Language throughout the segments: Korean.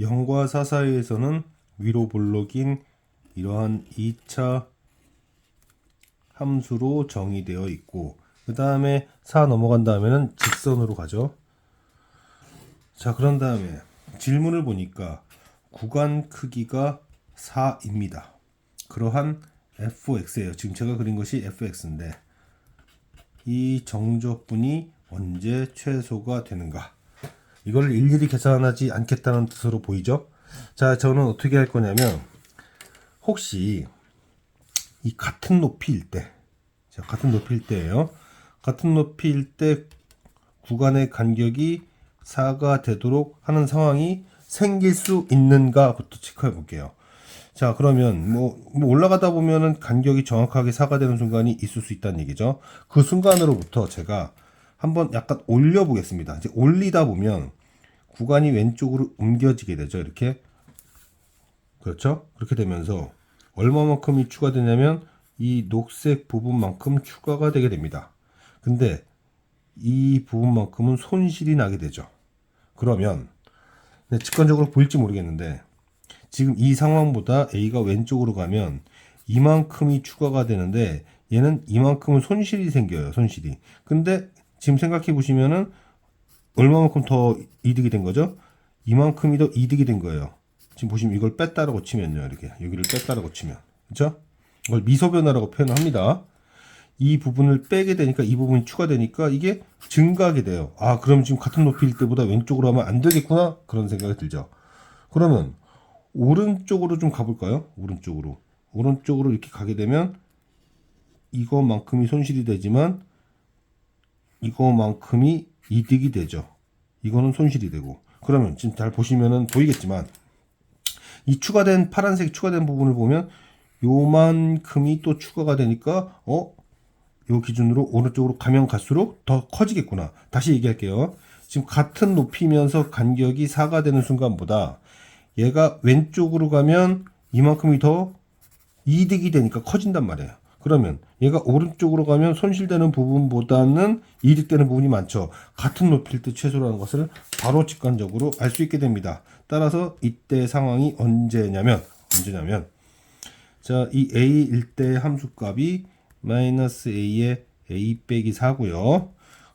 0과 4 사이에서는 위로 볼록인 이러한 2차 함수로 정의되어 있고 그 다음에 4 넘어간 다음에는 직선으로 가죠. 자 그런 다음에 질문을 보니까 구간 크기가 4입니다. 그러한 fx예요. 지금 제가 그린 것이 fx인데 이 정적분이 언제 최소가 되는가? 이걸 일일이 계산하지 않겠다는 뜻으로 보이죠? 자, 저는 어떻게 할 거냐면 혹시 이 같은 높이일 때, 자, 같은 높이일 때예요. 같은 높이일 때 구간의 간격이 4가 되도록 하는 상황이 생길 수 있는가부터 체크해 볼게요. 자, 그러면 뭐, 뭐 올라가다 보면은 간격이 정확하게 4가 되는 순간이 있을 수 있다는 얘기죠. 그 순간으로부터 제가 한번 약간 올려 보겠습니다. 이제 올리다 보면 구간이 왼쪽으로 옮겨지게 되죠. 이렇게. 그렇죠? 그렇게 되면서 얼마만큼이 추가되냐면 이 녹색 부분만큼 추가가 되게 됩니다. 근데 이 부분만큼은 손실이 나게 되죠. 그러면 네, 직관적으로 보일지 모르겠는데 지금 이 상황보다 A가 왼쪽으로 가면 이만큼이 추가가 되는데 얘는 이만큼은 손실이 생겨요. 손실이. 근데 지금 생각해 보시면은 얼마만큼 더 이득이 된 거죠? 이만큼이 더 이득이 된 거예요. 지금 보시면 이걸 뺐다라고 치면요. 이렇게 여기를 뺐다라고 치면. 그렇죠? 이걸 미소 변화라고 표현합니다. 이 부분을 빼게 되니까 이 부분이 추가되니까 이게 증가하게 돼요. 아, 그럼 지금 같은 높이일 때보다 왼쪽으로 하면 안 되겠구나. 그런 생각이 들죠. 그러면 오른쪽으로 좀 가볼까요? 오른쪽으로. 오른쪽으로 이렇게 가게 되면 이거만큼이 손실이 되지만 이거만큼이 이득이 되죠. 이거는 손실이 되고. 그러면 지금 잘 보시면은 보이겠지만 이 추가된 파란색 추가된 부분을 보면 요만큼이 또 추가가 되니까 어? 요 기준으로 오른쪽으로 가면 갈수록 더 커지겠구나. 다시 얘기할게요. 지금 같은 높이면서 간격이 4가 되는 순간보다 얘가 왼쪽으로 가면 이만큼이 더 이득이 되니까 커진단 말이에요. 그러면 얘가 오른쪽으로 가면 손실되는 부분보다는 이득되는 부분이 많죠. 같은 높이일 때 최소라는 것을 바로 직관적으로 알 수 있게 됩니다. 따라서 이때 상황이 언제냐면 언제냐면 자, 이 a일 때 함수값이 마이너스 a의 a 빼기 4고요.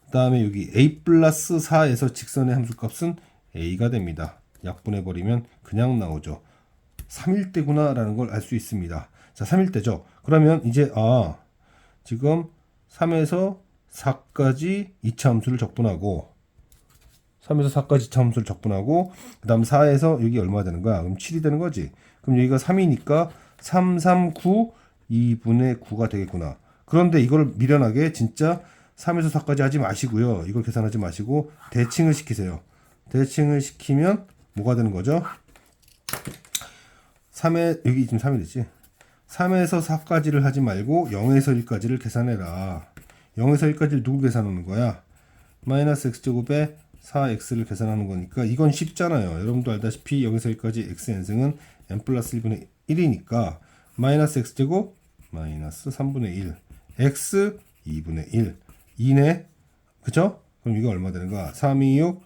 그 다음에 여기 a 플러스 4에서 직선의 함수값은 a가 됩니다. 약분해버리면 그냥 나오죠. 3일 때구나 라는 걸 알 수 있습니다. 자, 3일 때죠. 그러면 이제 아 지금 3에서 4까지 2차 함수를 적분하고 3에서 4까지 2차 함수를 적분하고 그 다음 4에서 여기 얼마 되는 거야? 그럼 7이 되는 거지. 그럼 여기가 3이니까 3, 3, 9, 2분의 9가 되겠구나. 그런데 이걸 미련하게 진짜 3에서 4까지 하지 마시고요. 이걸 계산하지 마시고 대칭을 시키세요. 대칭을 시키면 뭐가 되는 거죠? 3에 여기 지금 3이 됐지? 3에서 4까지를 하지 말고 0에서 1까지를 계산해라. 0에서 1까지를 누구 계산하는 거야? 마이너스 x제곱에 4x를 계산하는 거니까 이건 쉽잖아요. 여러분도 알다시피 0에서 1까지 x n승은 n 플러스 1분의 1이니까 마이너스 x제곱 마이너스 3분의 1 x 2분의 1 2네 그죠? 그럼 이거 얼마 되는가? 3, 2, 6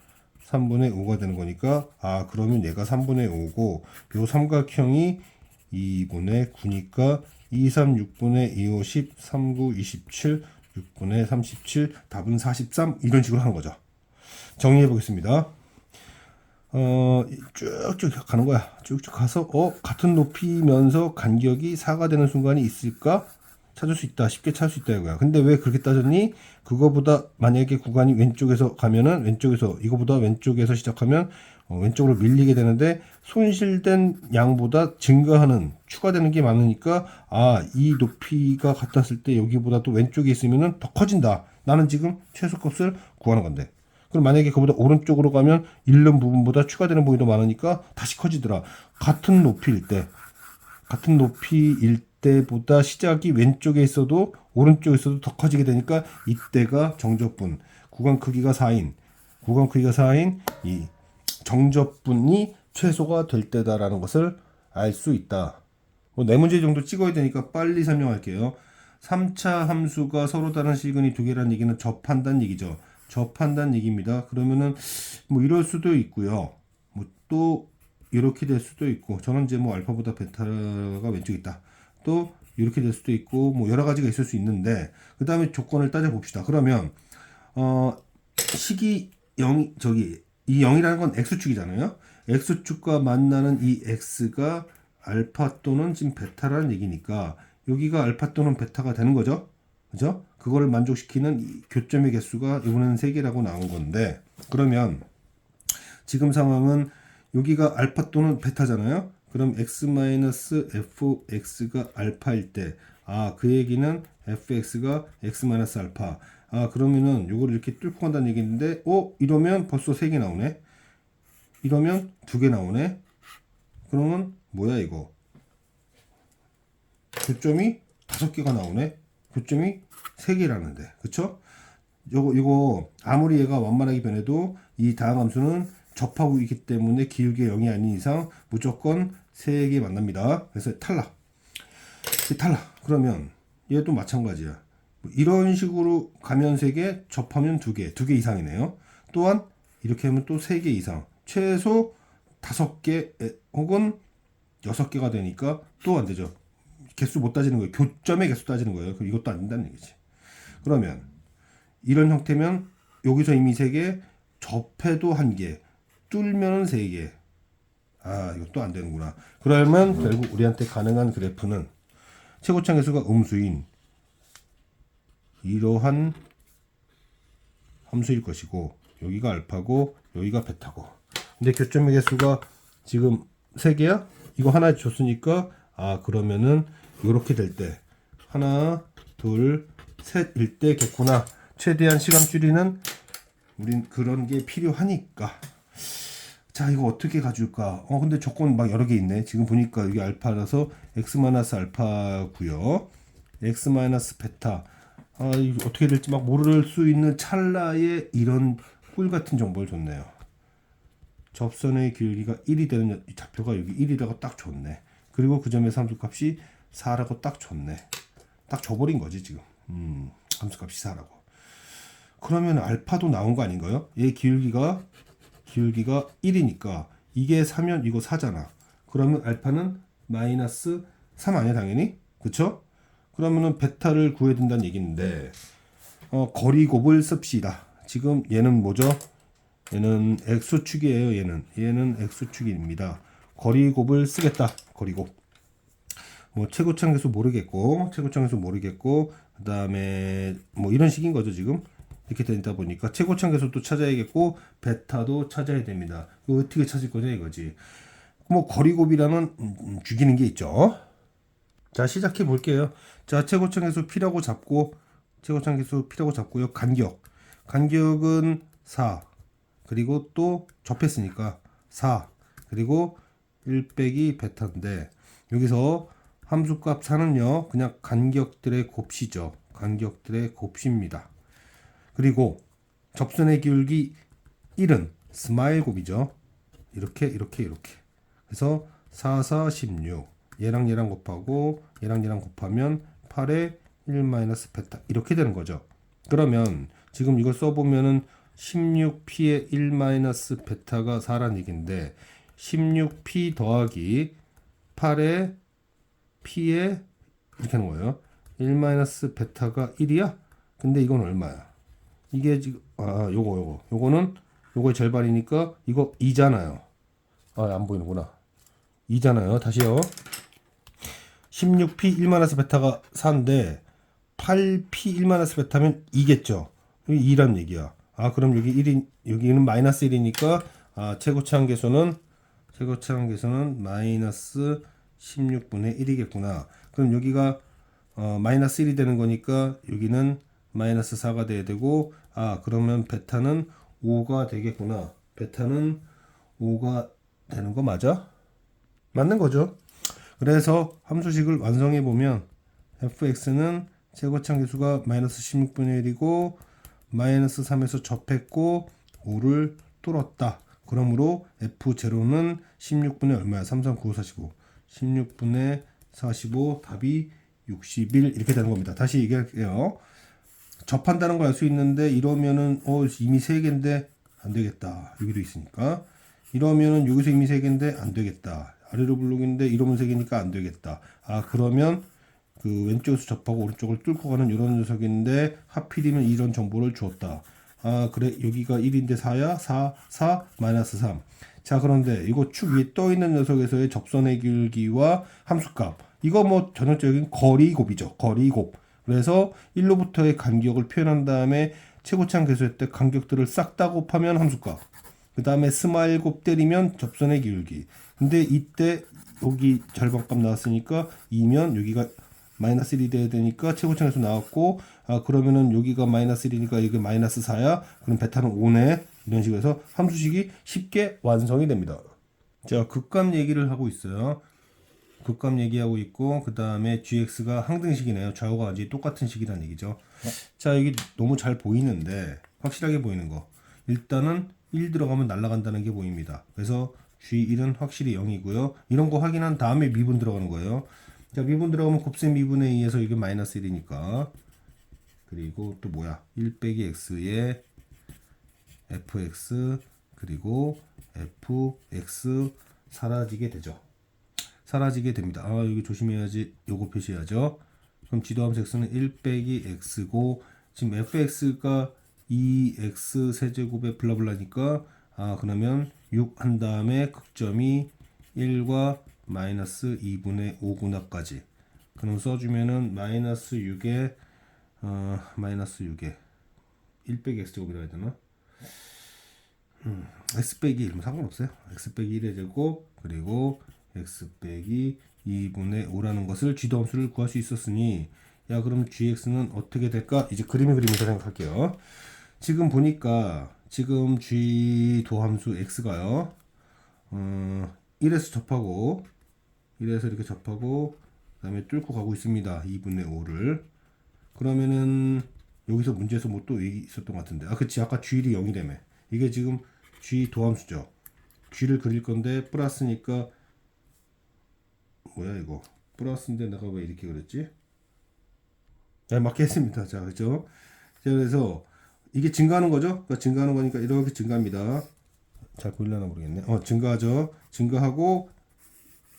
3분의 5가 되는 거니까 아 그러면 얘가 3분의 5고 요 삼각형이 2분의 9니까 2, 3, 6분의 2, 5, 10, 3, 9, 27, 6분의 37, 답은 43 이런 식으로 하는 거죠. 정리해 보겠습니다. 어, 쭉쭉 가는 거야. 쭉쭉 가서 어 같은 높이면서 간격이 4가 되는 순간이 있을까? 찾을 수 있다. 쉽게 찾을 수 있다 이거야. 근데 왜 그렇게 따졌니? 그거보다 만약에 구간이 왼쪽에서 가면은 왼쪽에서 이거보다 왼쪽에서 시작하면 어, 왼쪽으로 밀리게 되는데 손실된 양보다 증가하는 추가되는 게 많으니까 아 이 높이가 같았을 때 여기보다 또 왼쪽에 있으면은 더 커진다. 나는 지금 최소값을 구하는 건데. 그럼 만약에 그보다 오른쪽으로 가면 잃는 부분보다 추가되는 부분이 더 많으니까 다시 커지더라. 같은 높이일 때, 같은 높이일 때보다 시작이 왼쪽에 있어도 오른쪽에 있어도 더 커지게 되니까 이때가 정적분. 구간 크기가 4인, 구간 크기가 4인 이 정적분이 최소가 될 때다라는 것을 알 수 있다. 뭐 네 문제 정도 찍어야 되니까 빨리 설명할게요. 3차 함수가 서로 다른 시그니 두 개라는 얘기는 접한다는 얘기죠. 접한다는 얘기입니다. 그러면은 뭐 이럴 수도 있고요. 뭐 또 이렇게 될 수도 있고 저는 이제 뭐 알파보다 베타가 왼쪽에 있다. 또 이렇게 될 수도 있고 뭐 여러 가지가 있을 수 있는데 그 다음에 조건을 따져 봅시다. 그러면 어 식이 0 저기 이 0이라는 건 x축이잖아요. x축과 만나는 이 x가 알파 또는 지금 베타라는 얘기니까 여기가 알파 또는 베타가 되는 거죠. 그죠? 그거를 만족시키는 이 교점의 개수가 이번에는 3개라고 나온 건데 그러면 지금 상황은 여기가 알파 또는 베타잖아요. 그럼 x-fx가 알파일 때, 아, 그 얘기는 fx가 x-알파. 아, 그러면은 요걸 이렇게 뚫고 간다는 얘기인데, 어, 이러면 벌써 3개 나오네? 이러면 2개 나오네? 그러면 뭐야, 이거? 교점이 5개가 나오네? 교점이 3개라는데, 그쵸? 요거, 요거, 아무리 얘가 완만하게 변해도 이 다음 함수는 접하고 있기 때문에 길게 0이 아닌 이상 무조건 3개 만납니다. 그래서 탈락. 이 탈락. 그러면 얘도 마찬가지야. 뭐 이런 식으로 가면 3개, 접하면 2개, 2개 이상이네요. 또한 이렇게 하면 또 3개 이상. 최소 5개 혹은 6개가 되니까 또 안 되죠. 개수 못 따지는 거예요. 교점의 개수 따지는 거예요. 그럼 이것도 안 된다는 얘기지. 그러면 이런 형태면 여기서 이미 3개, 접해도 1개, 뚫면은 3개. 아, 이것도 안 되는구나. 그러면 결국 우리한테 가능한 그래프는 최고창 개수가 음수인 이러한 함수일 것이고 여기가 알파고 여기가 베타고 근데 교점의 개수가 지금 3개야? 이거 하나 줬으니까 아 그러면은 이렇게 될 때 하나 둘 셋일 때 겠구나 최대한 시간 줄이는 우린 그런 게 필요하니까 자 이거 어떻게 가져올까? 어 근데 조건 막 여러 개 있네. 지금 보니까 여기 알파라서 x 마이너스 알파고요. X 마이너스 베타. 아 이거 어떻게 될지 막 모를 수 있는 찰나에 이런 꿀 같은 정보를 줬네요. 접선의 길이가 1이 되는 이 좌표가 여기 1이라고 딱 줬네. 그리고 그 점의 함수값이 4라고 딱 줬네. 딱 줘버린 거지 지금. 음 함수값이 4라고. 그러면 알파도 나온 거 아닌가요? 얘 기울기가 기울기가 1이니까 이게 3면 이거 4잖아. 그러면 알파는 마이너스 3 아니야 당연히? 그쵸? 그러면은 베타를 구해야 된다는 얘기인데 어, 거리 곱을 씁시다. 지금 얘는 뭐죠? 얘는 x축이에요. 얘는 얘는 x축입니다. 거리 곱을 쓰겠다. 거리 곱. 뭐 최고창 개수 모르겠고 최고창 개수 모르겠고 그다음에 뭐 이런 식인 거죠 지금 이렇게 되다 보니까 최고창 개수도 찾아야겠고 베타도 찾아야 됩니다. 이거 어떻게 찾을 거냐 이거지. 뭐 거리 곱이라는 음, 음, 죽이는 게 있죠. 자 시작해 볼게요. 자 최고창 개수 P라고 잡고 최고창 개수 P라고 잡고요. 간격 간격은 4 그리고 또 접했으니까 4 그리고 1 빼기 베타인데 여기서 함수값 4는요 그냥 간격들의 곱시죠. 간격들의 곱시입니다. 그리고 접선의 기울기 1은 스마일 곱이죠. 이렇게 이렇게 이렇게. 그래서 4, 4, 16. 얘랑 얘랑 곱하고 얘랑 얘랑 곱하면 8에 1 마이너스 베타 이렇게 되는 거죠. 그러면 지금 이걸 써보면은 16p의 1 마이너스 베타가 4란 얘기인데 16p 더하기 8의 p에 이렇게 하는 거예요. 1 마이너스 베타가 1이야? 근데 이건 얼마야? 이게 지금 아 요거 요거 요거는 요거의 절반이니까 이거 2잖아요. 아 안 보이는구나. 2잖아요. 다시요. 16p 1마이너스 베타가 4인데 8p 1마이너스 베타면 2겠죠. 여기 2란 얘기야. 아 그럼 여기 1이 여기는 마이너스 1이니까 아 최고차항 개수는 최고차항 개수는 마이너스 16분의 1이겠구나. 그럼 여기가 어, 마이너스 1이 되는 거니까 여기는 마이너스 4가 돼야 되고 아 그러면 베타는 5가 되겠구나. 베타는 5가 되는 거 맞아? 맞는 거죠. 그래서 함수식을 완성해 보면 fx는 최고창 개수가 마이너스 16분의 1이고 마이너스 3에서 접했고 5를 뚫었다. 그러므로 f0는 16분의 얼마야? 3, 3, 9, 45 16분의 45 답이 61 이렇게 되는 겁니다. 다시 얘기할게요 접한다는 걸 알 수 있는데 이러면은 어 이미 세 개인데 안 되겠다 여기도 있으니까 이러면은 여기서 이미 세 개인데 안 되겠다. 아래로 블록인데 이러면 세 개니까 안 되겠다. 아 그러면 그 왼쪽에서 접하고 오른쪽을 뚫고 가는 이런 녀석인데 하필이면 이런 정보를 주었다. 아 그래 여기가 1인데 4야 4 4 마이너스 3. 자 그런데 이거 축 위에 떠 있는 녀석에서의 접선의 길기와 함수값 이거 뭐 전형적인 거리곱이죠. 거리곱. 그래서 1로부터의 간격을 표현한 다음에 최고치항 계수할 때 간격들을 싹 다 곱하면 함수값. 그 다음에 스마일 곱 때리면 접선의 기울기. 근데 이때 여기 절반값 나왔으니까 2면 여기가 마이너스 1이 돼야 되니까 최고층에서 나왔고 아 그러면은 여기가 마이너스 1이니까 이게 마이너스 4야 그럼 베타는 5네 이런 식으로 해서 함수식이 쉽게 완성이 됩니다 자 극값 얘기를 하고 있어요 극값 얘기하고 있고 그 다음에 gx가 항등식이네요. 좌우가 완전히 똑같은 식이라는 얘기죠. 자 여기 너무 잘 보이는데 확실하게 보이는 거. 일단은 1 들어가면 날아간다는 게 보입니다. 그래서 g1은 확실히 0이고요. 이런 거 확인한 다음에 미분 들어가는 거예요. 자 미분 들어가면 곱셈 미분에 의해서 이게 마이너스 1이니까. 그리고 또 뭐야? 1 빼기 x에 fx 그리고 fx 사라지게 되죠 사라지게 됩니다. 아 여기 조심해야지. 요거 표시해야죠. 그럼 지도함수 x는 1 빼기 x고 지금 fx가 2x 세제곱에 블라블라니까 아 그러면 6 한 다음에 극점이 1과 마이너스 2분의 5분화까지. 그럼 써주면은 마이너스 6에 어, 마이너스 6에 1 빼기 x제곱이라 해야 되나? 음, x 빼기 1뭐 상관없어요. x 빼기 1의 제곱 그리고 x 빼기 2분의 5라는 것을 쥐도함수를 구할 수 있었으니 야 그럼 gx는 어떻게 될까? 이제 그림을 그리면서 생각할게요. 지금 보니까 지금 g 도 함수 x가요. 어, 1에서 접하고 1에서 이렇게 접하고 그 다음에 뚫고 가고 있습니다. 2분의 5를 그러면은 여기서 문제에서 뭐 또 있었던 것 같은데 아 그치 아까 g이 0이 되며 이게 지금 g 도함수죠. g를 그릴 건데 플러스니까 뭐야 이거 플러스인데 내가 왜 이렇게 그렸지? 네 맞게 했습니다. 자 그죠? 자 그래서 이게 증가하는 거죠? 그러니까 증가하는 거니까 이렇게 증가합니다. 잘 보일려나 모르겠네. 어, 증가하죠. 증가하고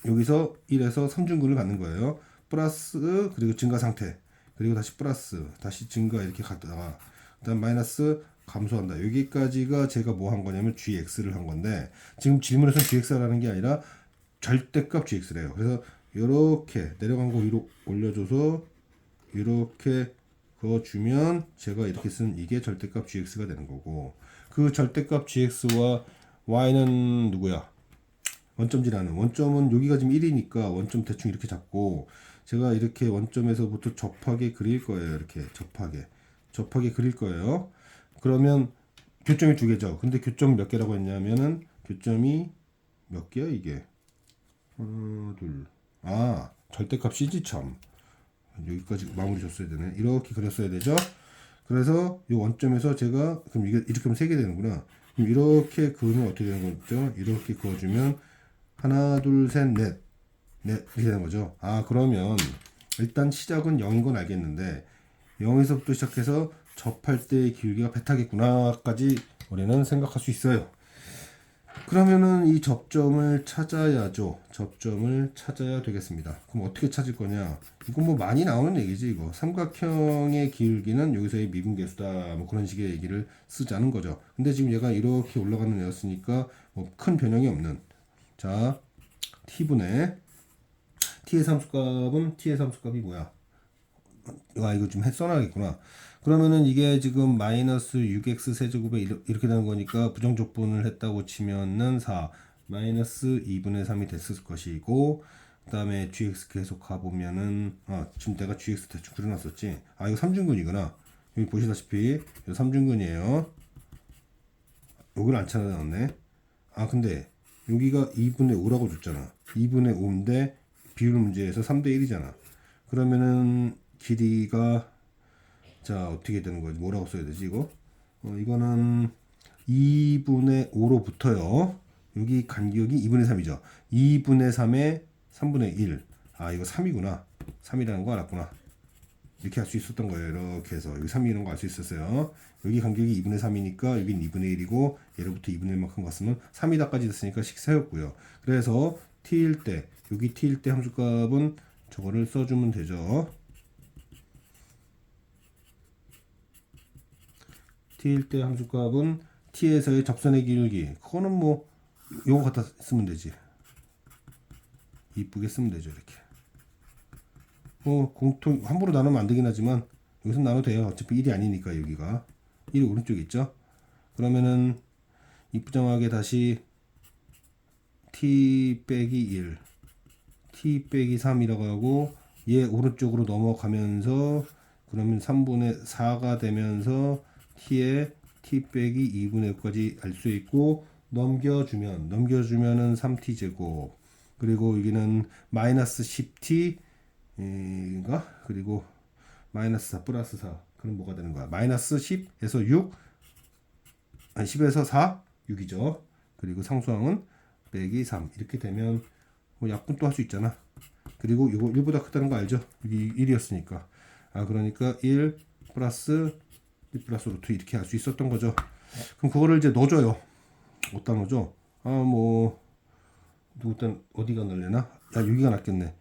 여기서 1에서 3중근을 갖는 거예요. 플러스 그리고 증가 상태 그리고 다시 플러스 다시 증가 이렇게 갔다가 그다음 마이너스 감소한다. 여기까지가 제가 뭐 한 거냐면 gx를 한 건데 지금 질문에서 gx라는 게 아니라 절대값 gx래요. 그래서 이렇게 내려간 거 위로 올려줘서 이렇게 그거 주면 제가 이렇게 쓴 이게 절대값 gx가 되는 거고 그 절대값 gx와 y는 누구야? 원점지라는 원점은 여기가 지금 1이니까 원점 대충 이렇게 잡고 제가 이렇게 원점에서부터 접하게 그릴 거예요. 이렇게 접하게 접하게 그릴 거예요. 그러면 교점이 두 개죠. 근데 교점 몇 개라고 했냐면은 교점이 몇 개야 이게? 하나 둘. 아 절대값이지 참. 여기까지 마무리 줬어야 되네. 이렇게 그렸어야 되죠. 그래서 이 원점에서 제가 그럼 이게 이렇게 하면 세 개 되는구나. 그럼 이렇게 그으면 어떻게 되는 거죠? 이렇게 그어주면 하나 둘셋넷넷 이렇게 되는 거죠. 아 그러면 일단 시작은 0인 건 알겠는데 0에서부터 시작해서 접할 때의 기울기가 베타겠구나까지 우리는 생각할 수 있어요. 그러면은 이 접점을 찾아야죠. 접점을 찾아야 되겠습니다. 그럼 어떻게 찾을 거냐? 이건 뭐 많이 나오는 얘기지 이거. 삼각형의 기울기는 여기서의 미분계수다. 뭐 그런 식의 얘기를 쓰자는 거죠. 근데 지금 얘가 이렇게 올라가는 애였으니까 뭐 큰 변형이 없는. 자, t분의 t의 함수값은 t의 함수값이 뭐야? 아 이거 좀 써놔야겠구나. 그러면은 이게 지금 마이너스 6x 세제곱에 이렇- 이렇게 되는 거니까 부정적분을 했다고 치면은 4 마이너스 2분의 3이 됐을 것이고 그 다음에 gx 계속 가보면은 아 지금 내가 gx 대충 그려놨었지? 아 이거 3중근이구나. 여기 보시다시피 이거 3중근이에요. 여기를 안 찾아놨네. 아 근데 여기가 2분의 5라고 줬잖아. 2분의 5인데 비율 문제에서 3대 1이잖아. 그러면은 길이가 자 어떻게 되는 거지 뭐라고 써야 되지 이거 어, 이거는 2분의 5로 붙어요 여기 간격이 2분의 3이죠 2분의 3에 3분의 1 아 이거 3이구나 3이라는 거 알았구나 이렇게 할 수 있었던 거예요. 이렇게 해서 여기 3이 이런 거 알 수 있었어요. 여기 간격이 2분의 3이니까 여긴 2분의 1이고 얘로부터 2분의 1만큼 갔으면 3이다까지 됐으니까 식세였고요. 그래서 t일 때 여기 t일 때 함수값은 저거를 써주면 되죠. T일 때 함수값은 t에서의 접선의 길기 그거는 뭐 요거 갖다 쓰면 되지. 이쁘게 쓰면 되죠 이렇게. 뭐 공통 함부로 나누면 안 되긴 하지만 여기서 나눠도 돼요. 어차피 1이 아니니까 여기가 1이 오른쪽에 있죠. 그러면은 이부정하게 다시 t 빼기 1 t 빼기 3이라고 하고 얘 오른쪽으로 넘어가면서 그러면 3분의 4가 되면서 t에 t 빼기 2분의 9까지 알 수 있고 넘겨주면 넘겨주면은 3t 제곱. 그리고 여기는 마이너스 10t 인가? 그리고 마이너스 4 플러스 4 그럼 뭐가 되는 거야? 마이너스 10에서 6 아니 10에서 4 6이죠. 그리고 상수항은 빼기 3 이렇게 되면 뭐 약분 또할수 있잖아. 그리고 이거 1보다 크다는 거 알죠? 여기 1이었으니까. 아 그러니까 1 플러스 1 플러스 루트 이렇게 할 수 있었던 거죠. 그럼 그거를 이제 넣어줘요. 어디다 넣어줘? 아 뭐 일단 어디가 넣으려나? 야 여기가 낫겠네.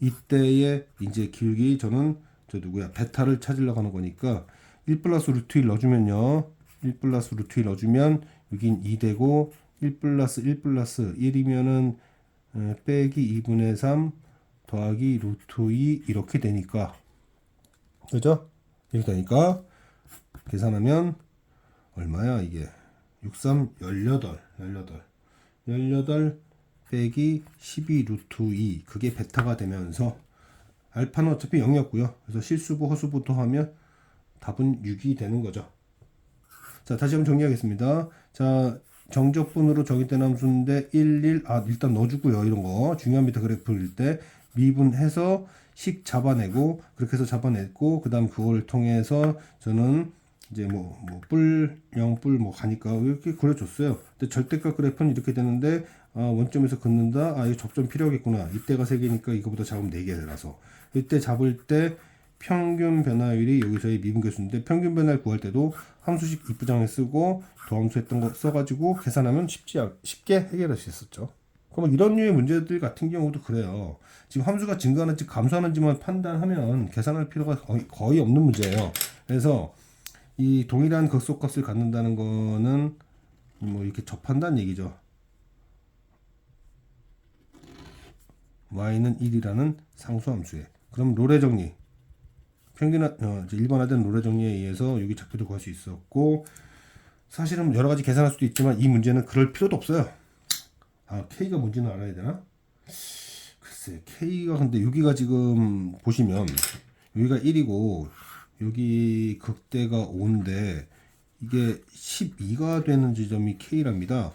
이때의 이제 길기 저는 저 누구야? 베타를 찾으려고 하는 거니까 1 플러스 루트 1 넣어주면요. 1 플러스 루트 1 넣어주면 여긴 2 되고 1 플러스 1 플러스 1이면은 에, 빼기 2분의 3 더하기 루트 2 이렇게 되니까. 그죠? 이렇게 되니까 계산하면 얼마야 이게 63 18 18 18 빼기 12 루트 2 그게 베타가 되면서 알파는 어차피 0이었고요. 그래서 실수부 허수부 더하면 답은 6이 되는 거죠. 자 다시 한번 정리하겠습니다. 자 정적분으로 정의된 함수인데 1, 1, 아 일단 넣어주고요. 이런 거 중요합니다. 그래프일 때 미분해서 식 잡아내고 그렇게 해서 잡아냈고 그 다음 그걸 통해서 저는 이제 뭐, 뭐, 뿔, 0, 뿔, 뭐, 가니까 이렇게 그려줬어요. 근데 절대값 그래프는 이렇게 되는데, 아, 원점에서 긋는다? 아, 이거 접점 필요하겠구나. 이때가 3개니까 이거보다 작으면 4개라서. 이때 잡을 때 평균 변화율이 여기서의 미분계수인데, 평균 변화를 구할 때도 함수식 입부장에 쓰고, 도함수 했던 거 써가지고 계산하면 쉽지, 않- 쉽게 해결할 수 있었죠. 그럼 이런 류의 문제들 같은 경우도 그래요. 지금 함수가 증가하는지 감소하는지만 판단하면 계산할 필요가 거의, 거의 없는 문제예요. 그래서 이 동일한 극소값을 갖는다는 거는 뭐 이렇게 접한다는 얘기죠. y는 1이라는 상수함수에. 그럼 로레 정리. 평균 어, 일반화된 로레 정리에 의해서 여기 좌표도 구할 수 있었고 사실은 여러 가지 계산할 수도 있지만 이 문제는 그럴 필요도 없어요. 아 k가 뭔지는 알아야 되나? 글쎄 k가 근데 여기가 지금 보시면 여기가 1이고 여기 극대가 5인데 이게 12가 되는 지점이 k랍니다.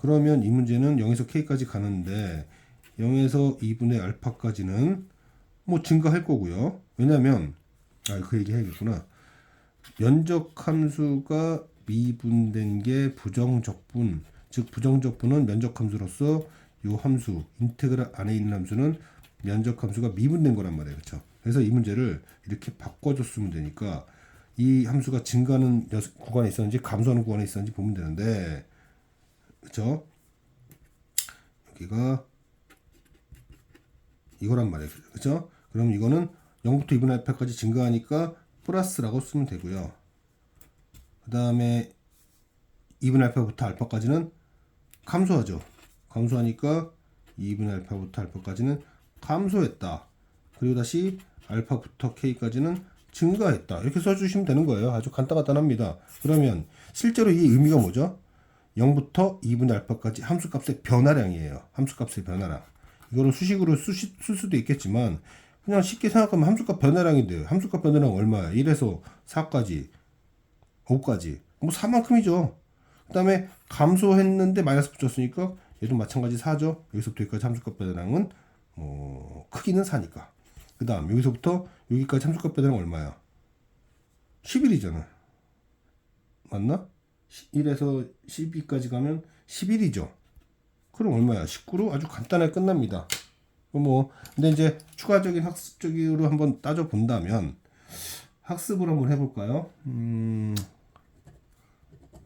그러면 이 문제는 0에서 k까지 가는데 0에서 2분의 알파까지는 뭐 증가할 거고요. 왜냐면 아 그 얘기 해야겠구나. 면적 함수가 미분된 게 부정적분, 즉 부정적분은 면적 함수로서 요 함수 인테그랄 안에 있는 함수는 면적 함수가 미분된 거란 말이에요. 그렇죠? 그래서 이 문제를 이렇게 바꿔줬으면 되니까 이 함수가 증가하는 여- 구간에 있었는지 감소하는 구간에 있었는지 보면 되는데 그렇죠? 여기가 이거란 말이에요. 그렇죠? 그럼 이거는 0부터 2분의 알파까지 증가하니까 플러스라고 쓰면 되고요. 그 다음에 2분의 알파부터 알파까지는 감소하죠. 감소하니까 2분의 알파부터 알파까지는 감소했다. 그리고 다시 알파부터 k까지는 증가했다. 이렇게 써주시면 되는 거예요. 아주 간단간단합니다. 그러면 실제로 이 의미가 뭐죠? 0부터 2분의 알파까지 함수값의 변화량이에요. 함수값의 변화량. 이거를 수식으로 쓰시, 쓸 수도 있겠지만 그냥 쉽게 생각하면 함수값 변화량인데요. 함수값 변화량 얼마야? 1에서 4까지, 5까지. 뭐 4만큼이죠. 그 다음에 감소했는데 마이너스 붙였으니까 얘도 마찬가지 4죠. 여기서부터 여기까지 함수값 변화량은 뭐 크기는 4니까. 그 다음 여기서부터 여기까지 함수값 변화량 얼마야? 11이잖아. 맞나? 1에서 12까지 가면 11이죠. 그럼 얼마야? 19로 아주 간단하게 끝납니다. 뭐 근데 이제 추가적인 학습적으로 한번 따져 본다면 학습을 한번 해볼까요? 음,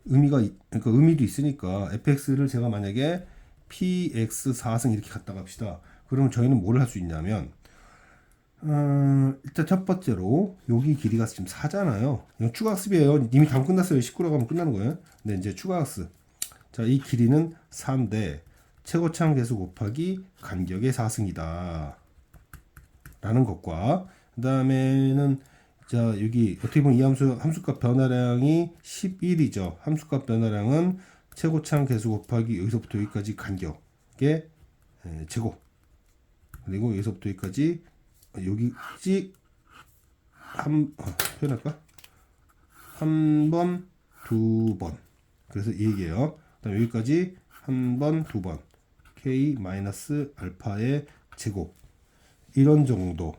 의미가 있- 그러니까 의미도 있으니까 fx를 제가 만약에 px 4승 이렇게 갖다 갑시다. 그러면 저희는 뭘 할 수 있냐면 음, 일단 첫 번째로 여기 길이가 지금 4잖아요. 이건 추가 학습이에요. 이미 다음 끝났어요. 19라고 하면 끝나는 거예요. 근데 이제 추가 학습. 자, 이 길이는 4인데 최고차항 계수 곱하기 간격의 4승이다. 라는 것과 그 다음에는 자, 여기 어떻게 보면 이 함수 함수값 변화량이 11이죠. 함수값 변화량은 최고차항 계수 곱하기 여기서부터 여기까지 간격의 에, 제곱. 그리고 여기서부터 여기까지 여기지 한 어, 표현할까? 한 번, 두 번. 그래서 이 얘기예요. 그다음 여기까지 한 번, 두 번. k 마이너스 알파의 제곱. 이런 정도.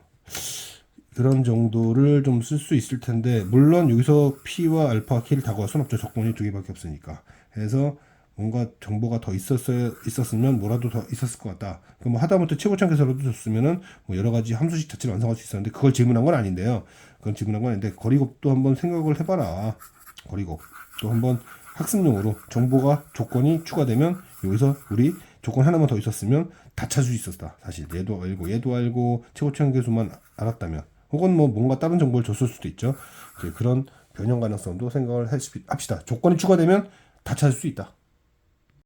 그런 정도를 좀 쓸 수 있을 텐데 물론 여기서 p와 알파, k를 다 구할 수는 없죠. 조건이 두 개밖에 없으니까. 그래서 뭔가 정보가 더 있었어야 있었으면 뭐라도 더 있었을 것 같다. 그럼 뭐 하다못해 최고창에서라도 줬으면은 뭐 여러 가지 함수식 자체를 완성할 수 있었는데 그걸 질문한 건 아닌데요. 그건 질문한 건 아닌데 거리곱도 한번 생각을 해봐라. 거리곱 또 한번 학습용으로 정보가 조건이 추가되면 여기서 우리 조건 하나만 더 있었으면 다 찾을 수 있었다. 사실 얘도 알고 얘도 알고 최고창 계수만 알았다면 혹은 뭐 뭔가 다른 정보를 줬을 수도 있죠. 그런 변형 가능성도 생각을 합시다. 조건이 추가되면 다 찾을 수 있다.